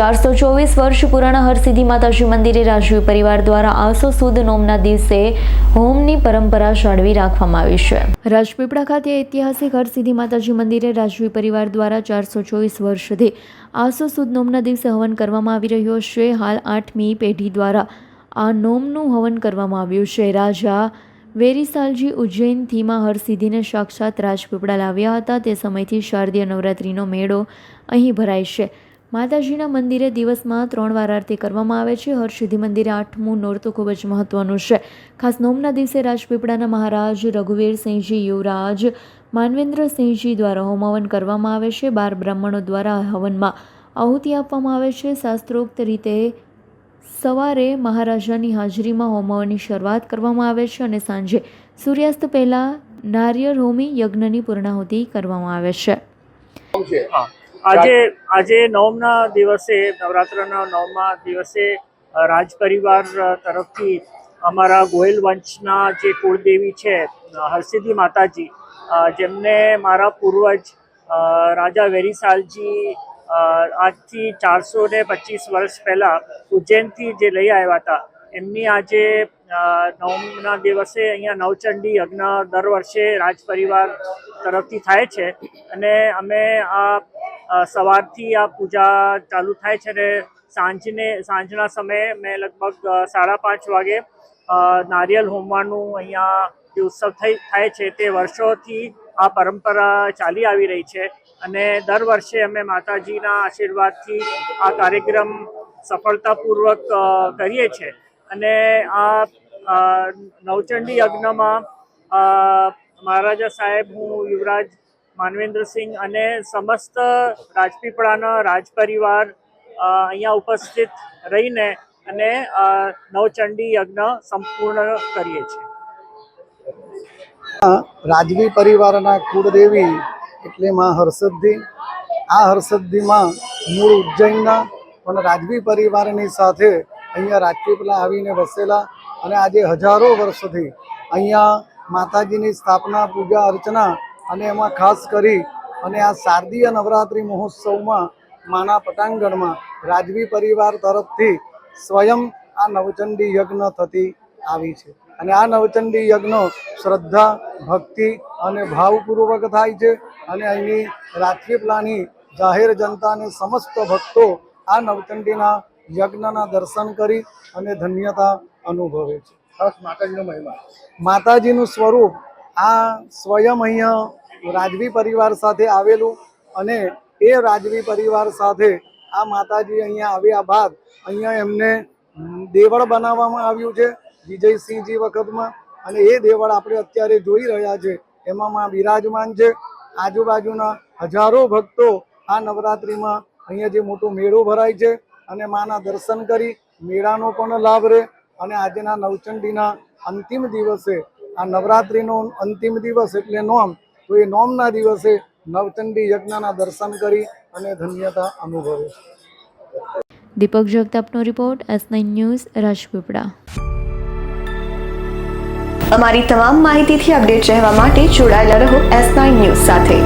ચારસો ચોવીસ વર્ષ પુરાણા હરસિદ્ધિ માતાજી મંદિરે રાજવી પરિવાર દ્વારા આસો સુદ નોમના દિવસે હોમની પરંપરા જાળવી રાખવામાં આવી છે. રાજપીપળા ખાતે ઐતિહાસિક હરસિદ્ધિ માતાજી મંદિરે રાજવી પરિવાર દ્વારા ચારસો ચોવીસ વર્ષથી આસો સુદ નોમના દિવસે હવન કરવામાં આવી રહ્યો છે. હાલ આઠમી પેઢી દ્વારા આ નોમનું હવન કરવામાં આવ્યું છે. રાજા વેરીસાલજી ઉજ્જૈનથીમાં હરસિદ્ધિને સાક્ષાત રાજપીપળા લાવ્યા હતા. તે સમયથી શારદીય નવરાત્રિનો મેળો અહીં ભરાય છે. માતાજીના મંદિરે દિવસમાં ત્રણ વાર આરતી કરવામાં આવે છે. હરસિદ્ધિ મંદિરે આઠમું નોરતું ખૂબ જ મહત્વનું છે. ખાસ નોમના દિવસે રાજપીપળાના મહારાજ રઘુવીરસિંહજી યુવરાજ માનવેન્દ્રસિંહજી દ્વારા હોમહવન કરવામાં આવે છે. બાર બ્રાહ્મણો દ્વારા હવનમાં આહુતિ આપવામાં આવે છે. શાસ્ત્રોક્ત રીતે સવારે મહારાજાની હાજરીમાં હોમહવનની શરૂઆત કરવામાં આવે છે અને સાંજે સૂર્યાસ્ત પહેલાં નારિયર હોમી યજ્ઞની પૂર્ણાહુતિ કરવામાં આવે છે. આજે આજે નવમના દિવસે, નવરાત્રના નવમા દિવસે રાજ પરિવાર તરફથી અમારા ગોયલ વંશના જે કુળદેવી છે હરસિદ્ધિ માતાજી જેમને મારા પૂર્વજ રાજા વેરીસાલજી આજથી ચારસો ને પચીસ વર્ષ પહેલાં ઉજ્જૈનથી જે લઈ આવ્યા હતા, એમની આજે નવમના દિવસે અહીંયા નવચંડી યજ્ઞ દર વર્ષે રાજ પરિવાર તરફથી થાય છે. અને અમે આ સવારથી આ પૂજા ચાલુ થાય છે અને સાંજને, સાંજના સમયે મેં લગભગ સાડા પાંચ વાગે નારિયેલ હોમવાનું અહીંયા જે ઉત્સવ થઈ, થાય છે તે વર્ષોથી આ પરંપરા ચાલી આવી રહી છે અને દર વર્ષે અમે માતાજીના આશીર્વાદથી આ કાર્યક્રમ સફળતાપૂર્વક કરીએ છીએ અને આ નવચંડી યજ્ઞમાં મહારાજા સાહેબ હું યુવરાજ માનવેન્દ્રસિંહ અને સમસ્ત રાજપીપળાના રાજપરિવાર અહીંયા ઉપસ્થિત રહીને અને નવચંડી યજ્ઞ સંપૂર્ણ કરીએ છીએ. રાજવી પરિવારના કુળદેવી એટલે માં હર્ષદ્ધિ આ હર્ષદ્ધિમાં મૂળ ઉજ્જૈનના પણ રાજવી પરિવારની સાથે અહીંયા રાજપીપળા આવીને વસેલા અને આજે હજારો વર્ષથી અહીંયા માતાજીની સ્થાપના, પૂજા અર્ચના અને એમાં ખાસ કરી અને આ શારદીય નવરાત્રિ મહોત્સવમાં માના પટાંગણમાં રાજવી પરિવાર તરફથી સ્વયં આ નવચંડી યજ્ઞ થતી આવી છે. અને આ નવચંડી યજ્ઞ શ્રદ્ધા ભક્તિ અને ભાવપૂર્વક થાય છે અને અહીંની રાજપીપળાની જાહેર જનતાને સમસ્ત ભક્તો આ નવચંડીના યજ્ઞના દર્શન કરી અને ધન્યતા અનુભવે છે. માતાજીનો મહિમા. માતાજીનું સ્વરૂપ આ સ્વયં અહીંયા રાજવી પરિવાર સાથે આવેલું અને એ રાજવી પરિવાર સાથે આ માતાજી અહીંયા આવ્યા બાદ અહીંયા એમને દેવળ બનાવવામાં આવ્યું છે, વિજયસિંહજી વખતમાં. અને એ દેવળ આપણે અત્યારે જોઈ રહ્યા છે. એમાં માં બિરાજમાન છે. આજુબાજુના હજારો ભક્તો આ નવરાત્રિમાં અહીંયા જે મોટો મેળો ભરાય છે અને માના દર્શન કરી મેળાનો પણ લાભ રહે અને આજના નવચંડીના અંતિમ દિવસે, આ નવરાત્રિનો અંતિમ દિવસ એટલે નોમ તો એ નોમના દિવસે નવચંડી યજ્ઞના દર્શન કરી અને ધન્યતા અનુભવે છે. Deepak જગતાપનો report S nine news Rajpipla. અમારી તમામ માહિતીથી અપડેટ રહેવા માટે જોડાયેલા રહો એસ નાઇન ન્યૂઝ સાથે.